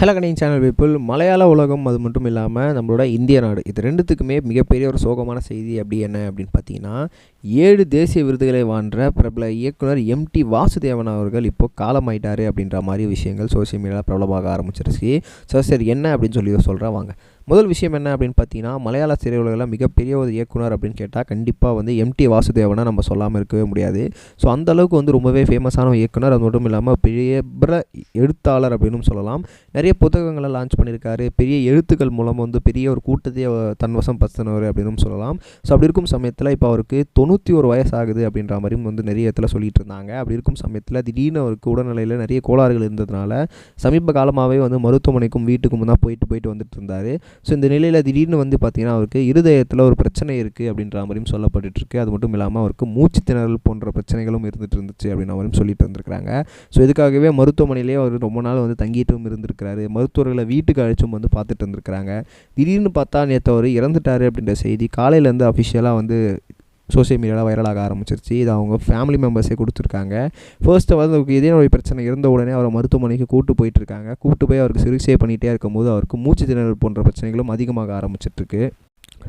Hello கணிங் channel people மலையாள உலகம் அது மட்டும் இல்லாமல் நம்மளோட இந்திய நாடு. இது ரெண்டுத்துக்குமே மிகப்பெரிய ஒரு சோகமான செய்தி அப்படி என்ன அப்படின்னு பார்த்தீங்கன்னா ஏழு தேசிய விருதுகளை வான்ற பிரபல இயக்குனர் எம்டி வாசுதேவன் அவர்கள் இப்போ காலமாயிட்டார் அப்படின்ற மாதிரி விஷயங்கள் சோசியல் மீடியாவில் பிரபலமாக ஆரம்பிச்சிருச்சு. ஸோ சரி என்ன அப்படின்னு சொல்லி சொல்கிறேன் வாங்க. முதல் விஷயம் என்ன அப்படின்னு பார்த்தீங்கன்னா மலையாள திரையுலகில் மிகப்பெரிய ஒரு இயக்குனர் அப்படின்னு கேட்டால் கண்டிப்பாக வந்து எம்டி வாசுதேவனை நம்ம சொல்லாமல் இருக்கவே முடியாது. ஸோ அந்த அளவுக்கு வந்து ரொம்பவே ஃபேமஸான இயக்குனர். அது மட்டும் இல்லாமல் பெரிய பிற எழுத்தாளர் அப்படின்னு சொல்லலாம். நிறைய புத்தகங்களை லான்ச் பண்ணியிருக்காரு. பெரிய எழுத்துக்கள் மூலம் வந்து பெரிய ஒரு கூட்டத்தையே தன்வசம் பத்தினவர் அப்படின்னு சொல்லலாம். ஸோ அப்படி இருக்கும் சமயத்தில் இப்போ அவருக்கு தொண்ணூற்றி ஒரு வயசு ஆகுது அப்படின்ற மாதிரியும் வந்து நிறைய இடத்துல சொல்லிட்டு இருந்தாங்க. அப்படி இருக்கும் சமயத்தில் திடீர்னு அவருக்கு உடல்நிலையில் நிறைய கோளாறுகள் இருந்ததுனால சமீப காலமாகவே வந்து மருத்துவமனைக்கும் வீட்டுக்கும் தான் போயிட்டு போயிட்டு வந்துட்டு இருந்தார். ஸோ இந்த நிலையில் திடீர்னு வந்து பார்த்திங்கன்னா அவருக்கு இருதயத்தில் ஒரு பிரச்சனை இருக்குது அப்படின்ற மாதிரியும் சொல்லப்பட்டுருக்கு அது மட்டும் இல்லாமல் அவருக்கு மூச்சு திணறல் போன்ற பிரச்சனைகளும் இருந்துட்டு இருந்துச்சு அப்படின்ற மாதிரியும் சொல்லிட்டு இருந்திருக்காங்க ஸோ இதுக்காகவே மருத்துவமனையிலேயே அவர் ரொம்ப நாள் வந்து தங்கிட்டும் இருந்திருக்கிறாரு. மருத்துவர்களை வீட்டுக்கு அழைச்சும் வந்து பார்த்துட்டு இருந்திருக்கிறாங்க. திடீர்னு பார்த்தா நேற்று அவர் இறந்துட்டாரு அப்படின்ற செய்தி காலையிலேருந்து அஃபிஷியலாக வந்து சோஷியல் மீடியாவில் வைரலாக ஆரம்பிச்சிருச்சு. இது அவங்க ஃபேமிலி மெம்பர்ஸே கொடுத்துருக்காங்க. ஃபர்ஸ்ட்டு வந்து அவருக்கு இதே நோய் பிரச்சனை இருந்த உடனே அவரை மருத்துவமனைக்கு கூட்டு போயிட்டுருக்காங்க. கூட்டு போய் அவருக்கு சிகிச்சை பண்ணிகிட்டே இருக்கும்போது அவருக்கு மூச்சு திணறல் போன்ற பிரச்சனைகளும் அதிகமாக ஆரம்பிச்சிட்ருக்கு.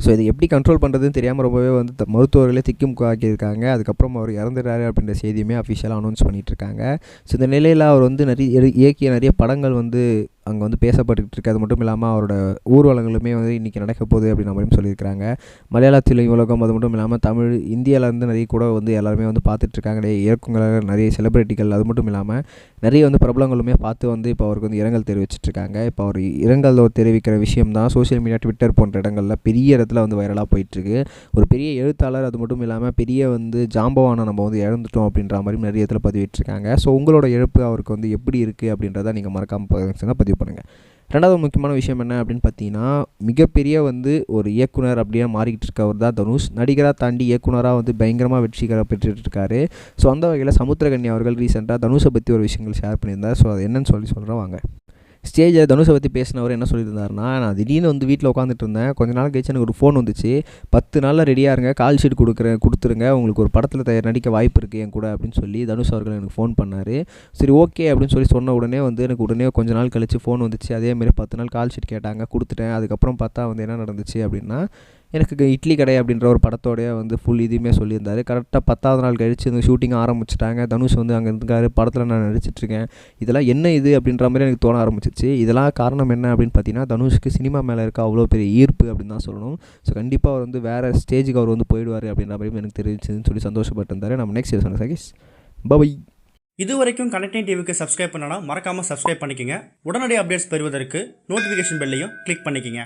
ஸோ இதை எப்படி கண்ட்ரோல் பண்ணுறதுன்னு தெரியாமல் ரொம்பவே வந்து மருத்துவர்களே திக்கும் ஆக்கியிருக்காங்க. அதுக்கப்புறம் அவர் இறந்துட்டாரு அப்படின்ற செய்தியுமே அஃபிஷியலாக அனௌன்ஸ் பண்ணிகிட்ருக்காங்க ஸோ இந்த நிலையில் அவர் வந்து நிறைய இயக்கிய நிறைய படங்கள் வந்து அங்கே வந்து பேசப்பட்டுக்கிட்டு இருக்கு. அது மட்டும் இல்லாமல் அவரோட ஊர்வலங்களுமே வந்து இன்றைக்கி நடக்க போகுது அப்படின்ற மாதிரியும் சொல்லியிருக்காங்க மலையாள திரை உலகம் அது மட்டும் இல்லாமல் தமிழ் இந்தியாவிலேருந்து நிறைய கூட வந்து எல்லாருமே வந்து பார்த்துட்ருக்காங்க நிறைய இயக்குங்கள் நிறைய செலிப்ரிட்டிகள் அது மட்டும் இல்லாமல் நிறைய வந்து பிரபலங்களுமே பார்த்து வந்து இப்போ அவருக்கு வந்து இரங்கல் தெரிவிச்சிட்ருக்காங்க இப்போ அவர் இரங்கல் தெரிவிக்கிற விஷயம் தான் சோஷியல் மீடியா ட்விட்டர் போன்ற இடங்களில் பெரிய இடத்துல வந்து வைரலாக போயிட்டுருக்கு. ஒரு பெரிய எழுத்தாளர் அது மட்டும் இல்லாமல் பெரிய வந்து ஜாம்பவானை நம்ம வந்து இழந்துட்டோம் அப்படின்ற மாதிரி நிறைய இடத்துல பதிவிட்டிருக்காங்க ஸோ உங்களோட இழப்பு அவருக்கு வந்து எப்படி இருக்குது அப்படின்றத நீங்கள் மறக்காமல் பதிவு பதிவு பண்ணுங்கள் ரெண்டாவது முக்கியமான விஷயம் என்ன அப்படின்னு பார்த்தீங்கன்னா மிகப்பெரிய வந்து ஒரு இயக்குனர் அப்படியே மாறிக்கிட்டு இருக்கவர் தான் தனுஷ். நடிகராக தாண்டி இயக்குனராக வந்து பயங்கரமாக வெற்றிகர பெற்றுட்டு இருக்காரு. ஸோ அந்த வகையில் சமுத்திரகன்யா அவர்கள் ரீசெண்டாக தனுஷை பற்றி ஒரு விஷயங்கள் ஷேர் பண்ணியிருந்தார். ஸோ அது என்னன்னு சொல்லி சொல்கிறேன் வாங்க. ஸ்டேஜில் தனுஷை பற்றி பேசினவர் என்ன சொல்லியிருந்தாருன்னா நான் திடீர்னு வந்து வீட்டில் உட்காந்துட்டு இருந்தேன் கொஞ்ச நாள் கழிச்சு எனக்கு ஒரு ஃபோன் வந்துச்சு. பத்து நாளில் ரெடியாக இருங்க கால் ஷீட் கொடுக்குறேன் கொடுத்துருங்க. உங்களுக்கு ஒரு படத்தில் தயார் நடிக்க வாய்ப்பு இருக்குது என் கூட அப்படின்னு சொல்லி தனுஷ் அவர்கள் எனக்கு ஃபோன் பண்ணார். சரி ஓகே அப்படின்னு சொல்லி சொன்ன உடனே வந்து எனக்கு உடனே கொஞ்ச நாள் கழிச்சு ஃபோன் வந்துச்சு. அதேமாரி பத்து நாள் கால் ஷீட் கேட்டாங்க கொடுத்துட்டேன். அதுக்கப்புறம் பார்த்தா வந்து என்ன நடந்துச்சு அப்படின்னா எனக்கு இட்லி கடை அப்படின்ற ஒரு படத்தோடய வந்து ஃபுல் இதுவுமே சொல்லியிருந்தாரு. கரெக்டாக பத்தாவது நாள் கழிச்சு இந்த ஷூட்டிங் ஆரம்பிச்சிட்டாங்க. தனுஷ் வந்து அங்கே இருக்காரு படத்தில் நான் நடிச்சிட்ருக்கேன் இதெல்லாம் என்ன இது அப்படின்ற மாதிரி எனக்கு தோண ஆரம்பிச்சிச்சு. இதெல்லாம் காரணம் என்ன அப்படின்னு பார்த்தீங்கன்னா தனுஷ்க்கு சினிமா மேலே இருக்க அவ்வளோ பெரிய ஈர்ப்பு அப்படின்னு தான் சொல்லணும். ஸோ கண்டிப்பாக அவர் வந்து வேறு ஸ்டேஜுக்கு அவர் வந்து போயிடுவார் அப்படின்ற மாதிரி எனக்கு தெரிவிச்சுன்னு சொல்லி சந்தோஷப்பட்டிருந்தாரு. நம்ம நெக்ஸ்ட் சொன்ன சகேஷ் பபை இது வரைக்கும் கனெக்டிங் டிவிக்கு சப்ஸ்கிரைப் பண்ணனா மறக்காமல் சப்ஸ்கிரைப் பண்ணிக்கங்க. உடனடி அப்டேட்ஸ் பெறுவதற்கு நோட்டிஃபிகேஷன் பெல்லையும் கிளிக் பண்ணிக்கோங்க.